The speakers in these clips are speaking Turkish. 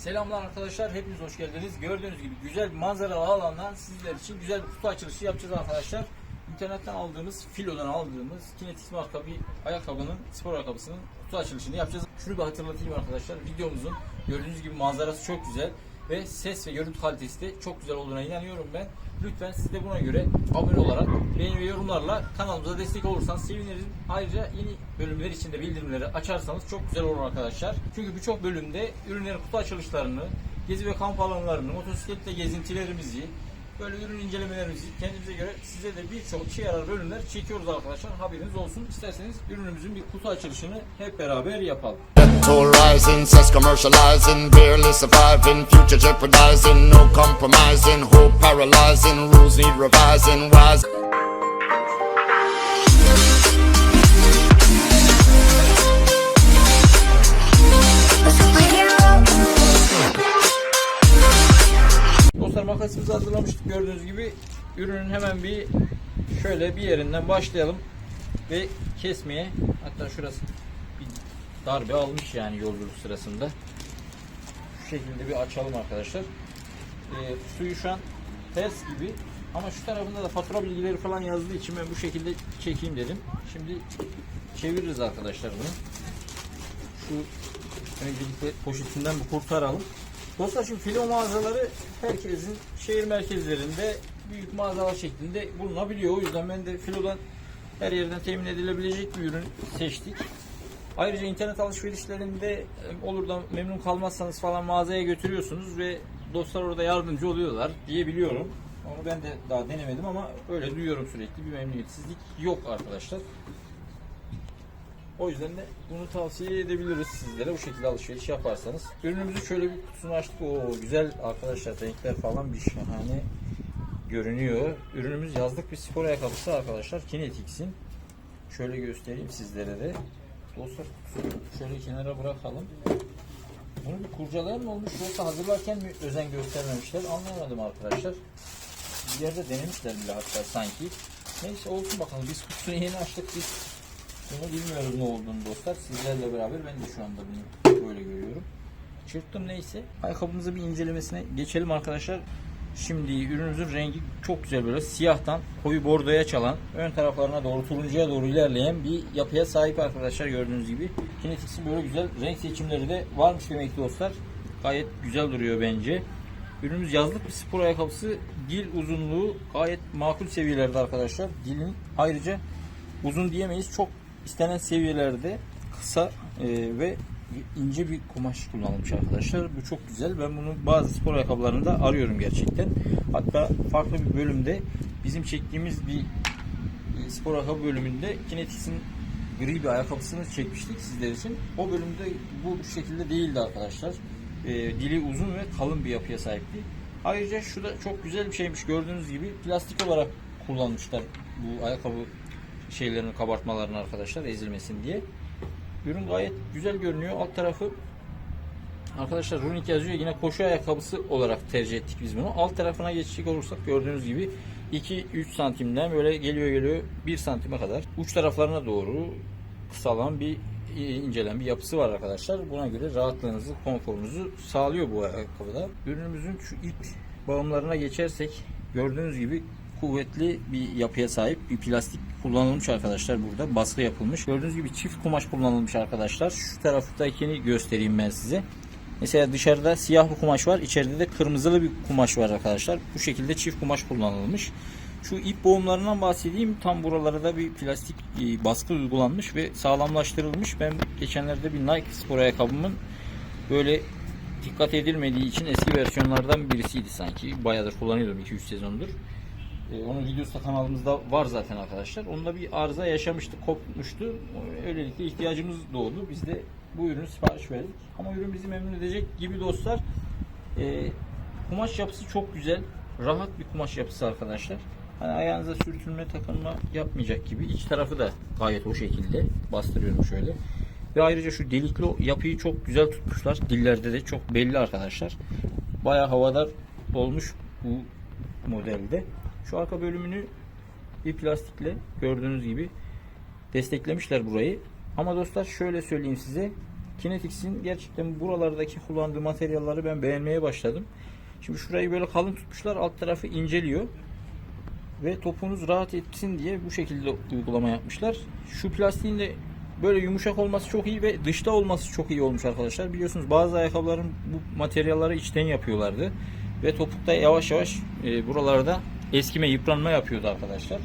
Selamlar arkadaşlar, hepiniz hoş geldiniz. Gördüğünüz gibi güzel bir manzaralı alandan sizler için güzel bir kutu açılışı yapacağız arkadaşlar. İnternetten aldığımız, filodan aldığımız Kinetic marka bir ayakkabının, spor ayakkabısının kutu açılışını yapacağız. Şunu bir hatırlatayım arkadaşlar, videomuzun gördüğünüz gibi manzarası çok güzel ve ses ve görüntü kalitesi de çok güzel olduğuna inanıyorum ben. Lütfen siz de buna göre abone olarak, beğeni ve yorumlarla kanalımıza destek olursanız sevinirim. Ayrıca yeni bölümler için de bildirimleri açarsanız çok güzel olur arkadaşlar. Çünkü birçok bölümde ürünlerin kutu açılışlarını, gezi ve kamp alanlarını, motosikletle gezintilerimizi, böyle ürün incelemelerimizi kendimize göre size de birçok işe yarar bölümler çekiyoruz arkadaşlar. Haberiniz olsun. İsterseniz ürünümüzün bir kutu açılışını hep beraber yapalım. Toll rising, says commercializing, barely surviving, future jeopardizing, no compromising, hope paralyzing, rules need revising, wise. Dostlar makasımızı hazırlamıştık gördüğünüz gibi. Ürünün hemen bir şöyle bir yerinden başlayalım ve kesmeye. Hatta şurası darbe almış yani yolculuk sırasında. Şu şekilde bir açalım arkadaşlar. Ee, suyu şu an ters gibi ama şu tarafında da fatura bilgileri falan yazdığı için ben bu şekilde çekeyim dedim. Şimdi çeviririz arkadaşlar bunu. Şu öncelikle poşetinden bir kurtaralım. Dostlar şimdi filo mağazaları herkesin şehir merkezlerinde büyük mağazalar şeklinde bulunabiliyor. O yüzden ben de filodan her yerden temin edilebilecek bir ürün seçtik. Ayrıca internet alışverişlerinde e, olur da memnun kalmazsanız falan mağazaya götürüyorsunuz ve dostlar orada yardımcı oluyorlar diyebiliyorum. Onu ben de daha denemedim ama öyle duyuyorum sürekli bir memnuniyetsizlik yok arkadaşlar. O yüzden de bunu tavsiye edebiliriz sizlere bu şekilde alışveriş yaparsanız. Ürünümüzü şöyle bir kutusunu açtık. Oo güzel arkadaşlar renkler falan bir şahane görünüyor. Ürünümüz yazlık bir spor ayakkabısı arkadaşlar. Kinetix'in. Şöyle göstereyim sizlere de. Dostlar şöyle kenara bırakalım. Bunu bir kurcalayan mı olmuş yoksa hazırlarken mi özen göstermemişler anlayamadım arkadaşlar. Bir yerde denemişler bile hatta sanki. Neyse olsun bakalım biz kutusunu yeni açtık biz bunu bilmiyoruz ne olduğunu dostlar. Sizlerle beraber ben de şu anda bunu böyle görüyorum. Çırptım neyse. Ayakkabımızı bir incelemesine geçelim arkadaşlar. Şimdi ürünümüzün rengi çok güzel böyle siyahtan koyu bordoya çalan ön taraflarına doğru turuncuya doğru ilerleyen bir yapıya sahip arkadaşlar gördüğünüz gibi. Kinetix'in böyle güzel renk seçimleri de varmış demek dostlar. Gayet güzel duruyor bence. Ürünümüz yazlık bir spor ayakkabısı. Dil uzunluğu gayet makul seviyelerde arkadaşlar. Dilin ayrıca uzun diyemeyiz. Çok istenen seviyelerde kısa e, ve ince bir kumaş kullanılmış arkadaşlar. Bu çok güzel. Ben bunu bazı spor ayakkabılarında arıyorum gerçekten. Hatta farklı bir bölümde bizim çektiğimiz bir e, spor ayakkabı bölümünde Kinetix'in gri bir ayakkabısını çekmiştik sizler için. O bölümde bu şekilde değildi arkadaşlar. E, dili uzun ve kalın bir yapıya sahipti. Ayrıca şu da çok güzel bir şeymiş gördüğünüz gibi plastik olarak kullanmışlar bu ayakkabı şeylerini kabartmalarını arkadaşlar ezilmesin diye. Ürün gayet güzel görünüyor. Alt tarafı arkadaşlar runik yazıyor. Yine koşu ayakkabısı olarak tercih ettik biz bunu. Alt tarafına geçecek olursak gördüğünüz gibi 2-3 santimden böyle geliyor geliyor 1 santime kadar uç taraflarına doğru kısalan bir incelen bir yapısı var arkadaşlar. Buna göre rahatlığınızı, konforunuzu sağlıyor bu ayakkabıda. Ürünümüzün şu ip bağımlarına geçersek gördüğünüz gibi kuvvetli bir yapıya sahip bir plastik kullanılmış arkadaşlar burada baskı yapılmış. Gördüğünüz gibi çift kumaş kullanılmış arkadaşlar. Şu taraftakini göstereyim ben size. Mesela dışarıda siyah bir kumaş var. içeride de kırmızılı bir kumaş var arkadaşlar. Bu şekilde çift kumaş kullanılmış. Şu ip boğumlarından bahsedeyim. Tam buralara da bir plastik e, baskı uygulanmış ve sağlamlaştırılmış. Ben geçenlerde bir Nike spor ayakkabımın böyle dikkat edilmediği için eski versiyonlardan birisiydi sanki. Bayağıdır kullanıyordum 2-3 sezondur. Ee, onun videosu da kanalımızda var zaten arkadaşlar. Onda bir arıza yaşamıştık, kopmuştu. Öylelikle ihtiyacımız doğdu. Biz de bu ürünü sipariş verdik. Ama ürün bizi memnun edecek gibi dostlar. Ee, kumaş yapısı çok güzel. Rahat bir kumaş yapısı arkadaşlar. Hani ayağınıza sürtünme, takılma yapmayacak gibi. İç tarafı da gayet o şekilde. Bastırıyorum şöyle. Ve ayrıca şu delikli yapıyı çok güzel tutmuşlar. Dillerde de çok belli arkadaşlar. Bayağı havadar olmuş bu modelde. Şu arka bölümünü bir plastikle gördüğünüz gibi desteklemişler burayı. Ama dostlar şöyle söyleyeyim size. Kinetix'in gerçekten buralardaki kullandığı materyalleri ben beğenmeye başladım. Şimdi şurayı böyle kalın tutmuşlar. Alt tarafı inceliyor. Ve topunuz rahat etsin diye bu şekilde uygulama yapmışlar. Şu plastiğin de böyle yumuşak olması çok iyi ve dışta olması çok iyi olmuş arkadaşlar. Biliyorsunuz bazı ayakkabıların bu materyalleri içten yapıyorlardı. Ve topukta yavaş yavaş e, buralarda eskime, yıpranma yapıyordu arkadaşlar.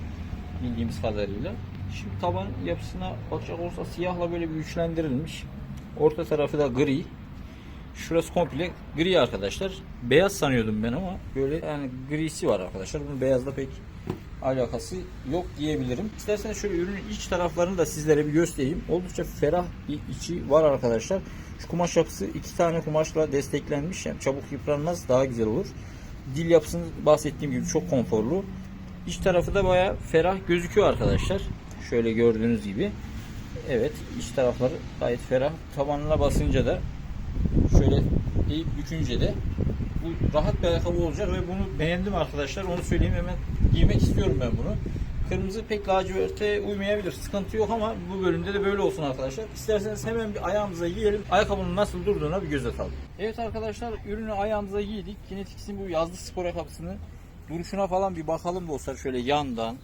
Bildiğimiz kadarıyla. Şimdi taban yapısına bakacak olursa siyahla böyle bir güçlendirilmiş. Orta tarafı da gri. Şurası komple gri arkadaşlar. Beyaz sanıyordum ben ama böyle yani grisi var arkadaşlar. Bunun beyazla pek alakası yok diyebilirim. İsterseniz şöyle ürünün iç taraflarını da sizlere bir göstereyim. Oldukça ferah bir içi var arkadaşlar. Şu kumaş yapısı iki tane kumaşla desteklenmiş. Yani çabuk yıpranmaz daha güzel olur. Dil yapısını bahsettiğim gibi çok konforlu. İç tarafı da baya ferah gözüküyor arkadaşlar. Şöyle gördüğünüz gibi. Evet iç tarafları gayet ferah. Tabanına basınca da şöyle eğip bükünce de bu rahat bir ayakkabı olacak ve bunu beğendim arkadaşlar. Onu söyleyeyim hemen giymek istiyorum ben bunu. Kırmızı pek laciverte uymayabilir. Sıkıntı yok ama bu bölümde de böyle olsun arkadaşlar. İsterseniz hemen bir ayağımıza giyelim. Ayakkabının nasıl durduğuna bir göz atalım. Evet arkadaşlar ürünü ayağımıza giydik. Kinetix'in bu yazlı spor ayakkabısını duruşuna falan bir bakalım dostlar şöyle yandan.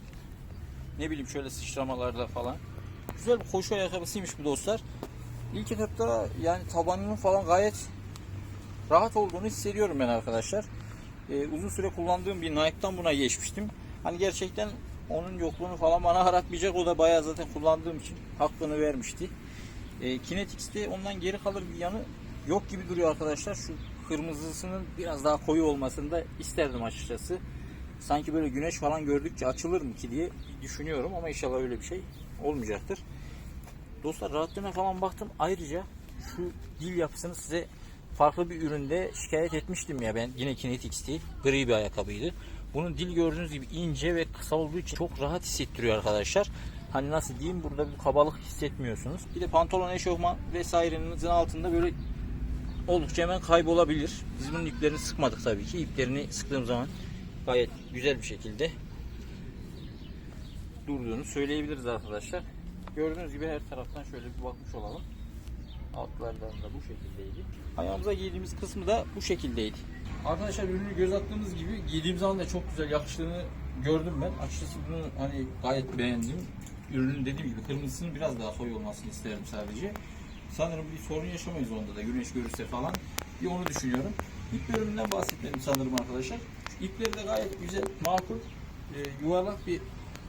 Ne bileyim şöyle sıçramalarda falan. Güzel bir koşu ayakkabısıymış bu dostlar. İlk etapta yani tabanının falan gayet rahat olduğunu hissediyorum ben arkadaşlar. Ee, uzun süre kullandığım bir Nike'dan buna geçmiştim. Hani gerçekten onun yokluğunu falan bana aratmayacak. O da bayağı zaten kullandığım için hakkını vermişti. Ee, Kinetix'te ondan geri kalır bir yanı yok gibi duruyor arkadaşlar. Şu kırmızısının biraz daha koyu olmasını da isterdim açıkçası. Sanki böyle güneş falan gördükçe açılır mı ki diye düşünüyorum ama inşallah öyle bir şey olmayacaktır. Dostlar rahatlığına falan baktım. Ayrıca şu dil yapısını size farklı bir üründe şikayet etmiştim ya ben. Yine Kinetix'ti. Gri bir ayakkabıydı. Bunun dil gördüğünüz gibi ince ve kısa olduğu için çok rahat hissettiriyor arkadaşlar. Hani nasıl diyeyim burada bir kabalık hissetmiyorsunuz. Bir de pantolon, eşofman vesairenizin altında böyle oldukça hemen kaybolabilir. Biz bunun iplerini sıkmadık tabii ki. İplerini sıktığım zaman gayet güzel bir şekilde durduğunu söyleyebiliriz arkadaşlar. Gördüğünüz gibi her taraftan şöyle bir bakmış olalım. Altlardan da bu şekildeydi. Ayağımıza giydiğimiz kısmı da bu şekildeydi. Arkadaşlar ürünü göz attığımız gibi giydiğim zaman da çok güzel yakıştığını gördüm ben. Açıkçası bunu hani gayet beğendim. Ürünün dediğim gibi kırmızısının biraz daha koyu olmasını isterim sadece. Sanırım bir sorun yaşamayız onda da güneş görürse falan. Bir onu düşünüyorum. İp bölümünden bahsetmedim sanırım arkadaşlar. Şu ipleri de gayet güzel, makul, e, yuvarlak bir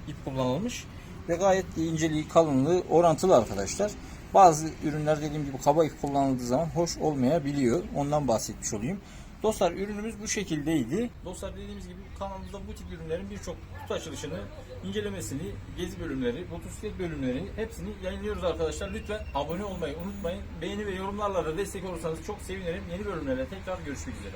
ip kullanılmış ve gayet de inceliği, kalınlığı orantılı arkadaşlar. Bazı ürünler dediğim gibi kaba ip kullanıldığı zaman hoş olmayabiliyor. Ondan bahsetmiş olayım. Dostlar ürünümüz bu şekildeydi. Dostlar dediğimiz gibi kanalımızda bu tip ürünlerin birçok kutu açılışını, incelemesini, gezi bölümleri, motosiklet bölümleri hepsini yayınlıyoruz arkadaşlar. Lütfen abone olmayı unutmayın. Beğeni ve yorumlarla da destek olursanız çok sevinirim. Yeni bölümlerle tekrar görüşmek üzere.